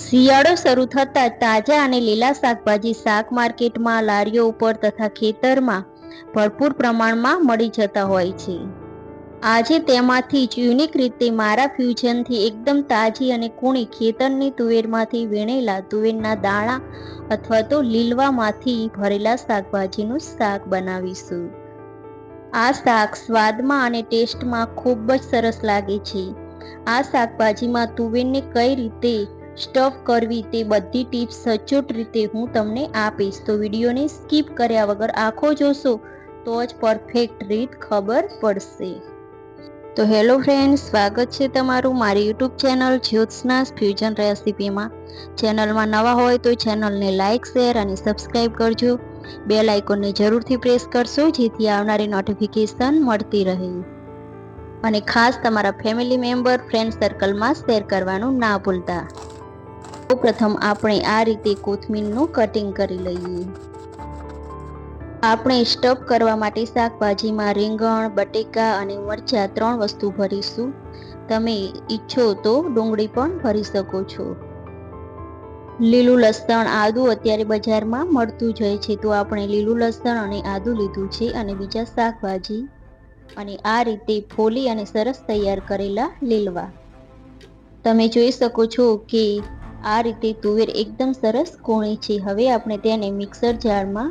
શિયાળો શરૂ થતાં તાજા અને લીલા શાકભાજી શાક માર્કેટમાં, લારીઓ ઉપર તથા ખેતરમાં ભરપૂર પ્રમાણમાં મળી જતા હોય છે. આજે તેમાંથી જ યુનિક રીતે મારા ફ્યુઝનથી એકદમ તાજી અને કૂણી ખેતરની તુવેરમાંથી વીણેલા તુવેરના દાણા અથવા તો લીલવામાંથી ભરેલા શાકભાજીનું શાક બનાવીશું. આ શાક સ્વાદમાં અને ટેસ્ટમાં ખૂબ જ સરસ લાગે છે. આ શાકભાજીમાં તુવેરને કઈ રીતે સ્ટફ કરવી તે બધી ટિપ્સ સચોટ રીતે હું તમને આપીશ. તો વિડીયોને સ્કીપ કર્યા વગર આખો જોશો તો જ પરફેક્ટ રીત ખબર પડશે. તો હેલો ફ્રેન્ડ સ્વાગત છે તમારું મારી યુટ્યુબ ચેનલ જ્યોત્સનાસ ફ્યુઝન રેસિપીમાં. ચેનલમાં નવા હોય તો ચેનલને લાઇક શેર અને સબસ્ક્રાઈબ કરજો. બે લાઇકોનને જરૂરથી પ્રેસ કરશો જેથી આવનારી નોટિફિકેશન મળતી રહે. અને ખાસ તમારા ફેમિલી મેમ્બર, ફ્રેન્ડ સર્કલમાં શેર કરવાનું ના ભૂલતા. પ્રથમ આપણે આ રીતે કોથમીરનું કટિંગ કરી લઈએ. આપણે સ્ટફ કરવા માટે શાકભાજીમાં રીંગણ, બટેકા અને મરચાં ત્રણ વસ્તુ ભરીશું. તમે ઈચ્છો તો ડુંગળી પણ ભરી શકો છો. લીલું લસણ આદું અત્યારે બજારમાં મળતું જ હોય છે, તો આપણે લીલું લસણ અને આદું લીધું છે અને બીજા શાકભાજી અને આ રીતે ફોલી અને સરસ તૈયાર કરેલા લીલવા. તમે જોઈ શકો છો કે આ રીતે તુવેર એકદમ સરસ કોણી છે. હવે આપણે તેને મિક્સર જારમાં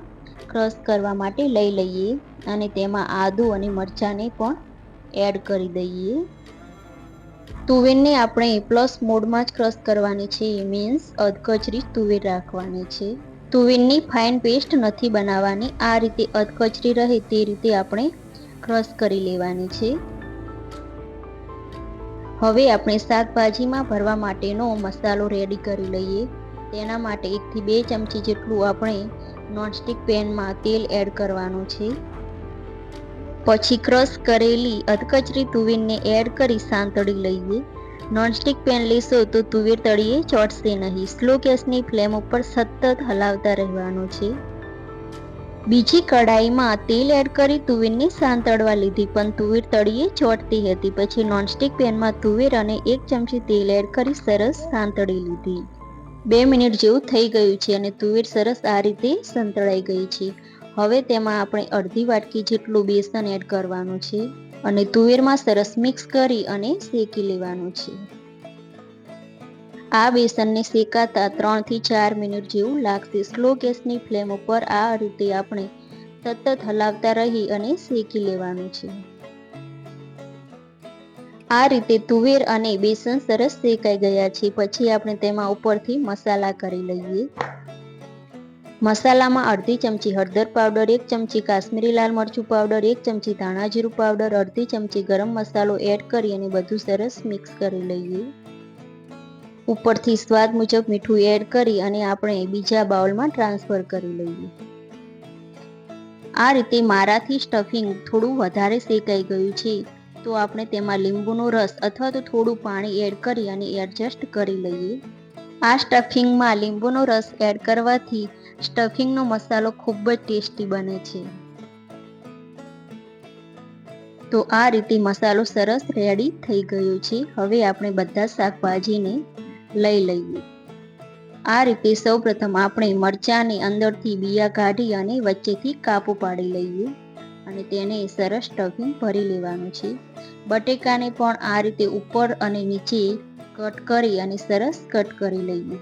ક્રશ કરવા માટે લઈ લઈએ અને તેમાં આદુ અને મરચાંને પણ એડ કરી દઈએ. તુવેરને આપણે પ્લસ મોડમાં જ ક્રશ કરવાની છે. મીન્સ અધકચરી તુવેર રાખવાની છે. તુવેરની ફાઇન પેસ્ટ નથી બનાવવાની. આ રીતે અધકચરી રહે તે રીતે આપણે ક્રશ કરી લેવાની છે. હવે આપણે શાકભાજીમાં ભરવા માટેનો મસાલો રેડી કરી લઈએ. તેના માટે એકથી બે ચમચી જેટલું આપણે નોનસ્ટિક પેનમાં તેલ એડ કરવાનું છે. પછી ક્રશ કરેલી અધકચરી તુવેરને એડ કરી સાંતળી લઈએ. નોનસ્ટિક પેન લેશો તો તુવેર તળીએ ચોટશે નહીં. સ્લો ગેસની ફ્લેમ ઉપર સતત હલાવતા રહેવાનું છે. બીજી કઢાઈમાં તેલ એડ કરી તુવેરની સાંતળવા લીધી, પણ તુવેર તળીએ ચોટતી હતી. પછી નોનસ્ટિક પેનમાં તુવેર અને એક ચમચી તેલ એડ કરી સરસ સાંતળી લીધી. બે મિનિટ જેવું થઈ ગયું છે અને તુવેર સરસ આ રીતે સંતળાઈ ગઈ છે. હવે તેમાં આપણે અડધી વાટકી જેટલું બેસન એડ કરવાનું છે અને તુવેરમાં સરસ મિક્સ કરી અને શેકી લેવાનું છે. આ બેસનને શેકાતા ત્રણથી ચાર મિનિટ જેવું લાગશે. સ્લો ગેસની ફ્લેમ ઉપર આ રીતે આપણે સતત હલાવતા રહી અને શેકી લેવાનું છે. આ રીતે તુવેર અને બેસન સરસ શેકાઈ ગયા છે. પછી આપણે તેમાં ઉપરથી મસાલા કરી લઈએ. મસાલામાં અડધી ચમચી હળદર પાવડર, એક ચમચી કાશ્મીરી લાલ મરચું પાવડર, એક ચમચી ધાણા જીરું પાવડર, અડધી ચમચી ગરમ મસાલો એડ કરી અને બધું સરસ મિક્સ કરી લઈએ. ઉપરથી સ્વાદ મુજબ મીઠું એડ કરી અને આપણે બીજા બાઉલમાં ટ્રાન્સફર કરી લઈએ. આ રીતે મારાથી સ્ટફિંગ થોડું વધારે શેકાઈ ગયું છે, તો આપણે તેમાં લીંબુનો રસ અથવા તો થોડું પાણી એડ કરી અને એડજસ્ટ કરી લઈએ. આ સ્ટફિંગમાં લીંબુનો રસ એડ કરવાથી સ્ટફિંગનો મસાલો ખૂબ જ ટેસ્ટી બને છે. તો આ રીતે મસાલો સરસ રેડી થઈ ગયો છે. હવે આપણે બધા શાકભાજીને લઈ લઈએ. આ રીતે સૌપ્રથમ આપણે મરચાંને અંદરથી બિયા કાઢી અને વચ્ચેથી કાપું પાડી લઈએ અને તેને સરસ સ્ટફિંગ ભરી લેવાનું છે. બટેકાને પણ આ રીતે ઉપર અને નીચે કટ કરી અને સરસ કટ કરી લઈએ.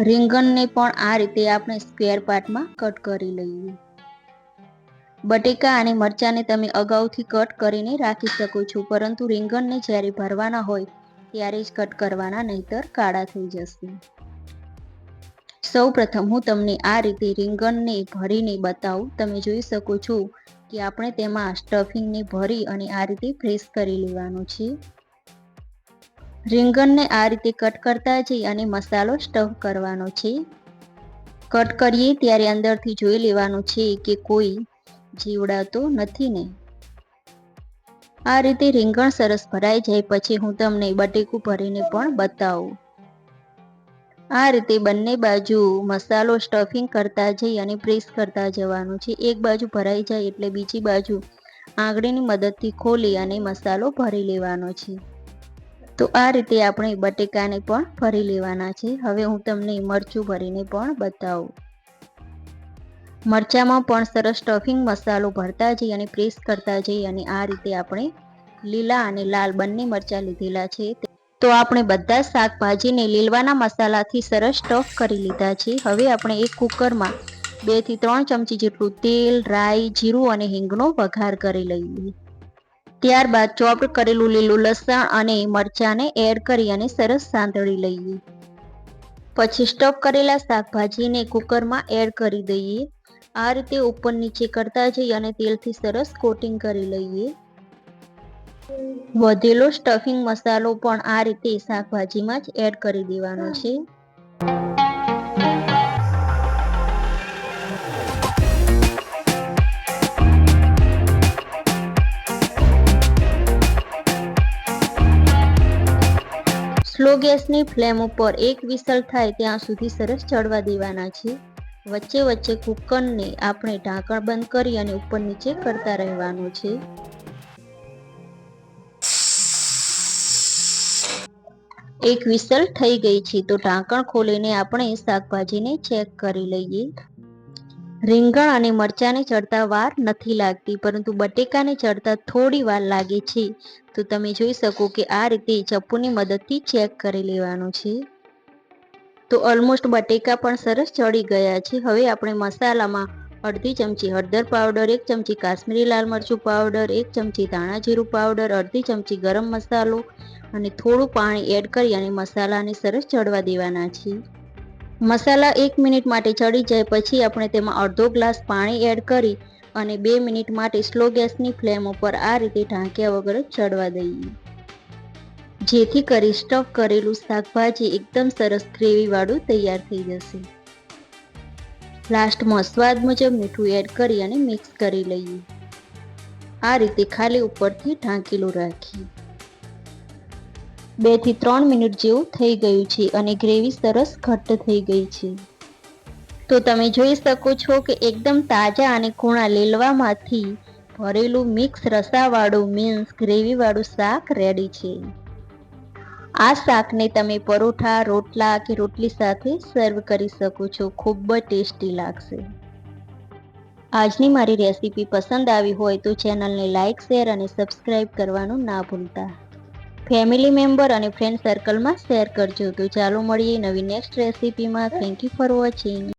રીંગણને પણ આ રીતે આપણે સ્ક્વેર પાર્ટમાં કટ કરી લઈએ. બટેકા અને મરચાંને તમે અગાઉથી કટ કરીને રાખી શકો છો, પરંતુ રીંગણને જ્યારે ભરવાના હોય ત્યારે જ કટ કરવાના, નહીતર કાળા થઈ જશે. સૌ પ્રથમ હું તમને આ રીતે રીંગણને ભરીને બતાવું. તમે જોઈ શકો છો કે આપણે તેમાં સ્ટફિંગને ભરી અને આ રીતે પ્રેસ કરી લેવાનું છે. રીંગણને આ રીતે કટ કરતા જઈ અને મસાલો સ્ટફ કરવાનો છે. કટ કરીએ ત્યારે અંદરથી જોઈ લેવાનું છે કે કોઈ જીવડાતો નથી ને. આ રીતે રીંગણ સરસ ભરાઈ જાય પછી હું તમને બટેકું ભરીને પણ બતાવું. આ રીતે બંને બાજુ મસાલો સ્ટફિંગ કરતા જઈ અને પ્રેસ કરતા જવાનું છે. એક બાજુ ભરાઈ જાય એટલે બીજી બાજુ આંગળીની મદદથી ખોલી અને મસાલો ભરી લેવાનો છે. તો આ રીતે આપણે બટેકાને પણ ભરી લેવાના છે. હવે હું તમને મરચું ભરીને પણ બતાવું. મરચામાં પણ સરસ સ્ટફિંગ મસાલો ભરતા જઈ અને પ્રેસ કરતા જઈ અને આ રીતે આપણે લીલા અને લાલ બંને મરચાં લીધેલા છે. તો આપણે બધા શાકભાજીને લીલવાના મસાલાથી સરસ સ્ટફ કરી લીધા છે. હવે આપણે એક કુકરમાં બેથી ત્રણ ચમચી જેટલું તેલ, રાઈ, જીરું અને હિંગનો વઘાર કરી લઈએ. ત્યારબાદ ચોપડ કરેલું લીલું લસણ અને મરચાંને એડ કરી અને સરસ સાંતળી લઈએ. પછી સ્ટફ કરેલા શાકભાજીને કુકરમાં એડ કરી દઈએ. આ રીતે ઉપર નીચે કરતા જઈએ અને તેલથી સરસ કોટિંગ કરી લઈએ. વધેલો સ્ટફિંગ મસાલો પણ આ રીતે શાકભાજીમાં જ એડ કરી દેવાનો છે. સ્લો ગેસની ફ્લેમ ઉપર એક વિસલ થાય ત્યાં સુધી સરસ ચડવા દેવાના છે. વચ્ચે વચ્ચે કુકરને આપણે ઢાંકણ બંધ કરી અને ઉપર નીચે કરતા રહેવાનું છે. એક વિસલ થઈ ગઈ છે, તો ઢાંકણ ખોલીને આપણે શાકભાજીને ચેક કરી લઈએ. રીંગણ અને મરચાંને ચડતા વાર નથી લાગતી, પરંતુ બટેકાને ચડતા થોડી વાર લાગે છે. તો તમે જોઈ શકો કે આ રીતે ચપ્પુની મદદથી ચેક કરી લેવાનું છે. તો ઓલમોસ્ટ બટેકા પણ સરસ ચડી ગયા છે. હવે આપણે મસાલામાં અડધી ચમચી હળદર પાવડર એક ચમચી કાશ્મીરી લાલ મરચું પાવડર એક ચમચી ધાણા જીરું પાવડર અડધી ચમચી ગરમ મસાલો અને થોડું પાણી એડ કરી અને મસાલાને સરસ ચડવા દેવાના છે મસાલા એક મિનિટ માટે ચડી જાય પછી આપણે તેમાં અડધો ગ્લાસ પાણી એડ કરી અને બે મિનિટ માટે સ્લો ગેસની ફ્લેમ ઉપર આ રીતે ઢાંક્યા વગર ચડવા દઈએ. જેથી કરી સ્ટફ કરેલું શાકભાજી એકદમ સરસ ગ્રેવીવાળું તૈયાર થઈ જશે. લાસ્ટમાં સ્વાદ મુજબ મીઠું એડ કરી અને મિક્સ કરી લઈએ. આ રીતે ખાલી ઉપરથી ઢાંકેલું રાખીએ. બેથી ત્રણ મિનિટ જેવું થઈ ગયું છે અને ગ્રેવી સરસ ઘટ્ટ થઈ ગઈ છે. તો તમે જોઈ શકો છો કે એકદમ તાજા અને કૂણા લીલવામાંથી ભરેલું મિક્સ રસાવાળું મીન્સ ગ્રેવીવાળું શાક રેડી છે. આ શાકને તમે પરોઠા, રોટલા કે રોટલી સાથે સર્વ કરી શકો છો. ખૂબ જ ટેસ્ટી લાગશે. આજની મારી રેસીપી પસંદ આવી હોય તો ચેનલને લાઇક શેર અને સબસ્ક્રાઈબ કરવાનું ના ભૂલતા. ફેમિલી મેમ્બર અને ફ્રેન્ડ સર્કલમાં શેર કરજો. તો ચાલો મળીએ નવી next રેસીપીમાં. Thank you for watching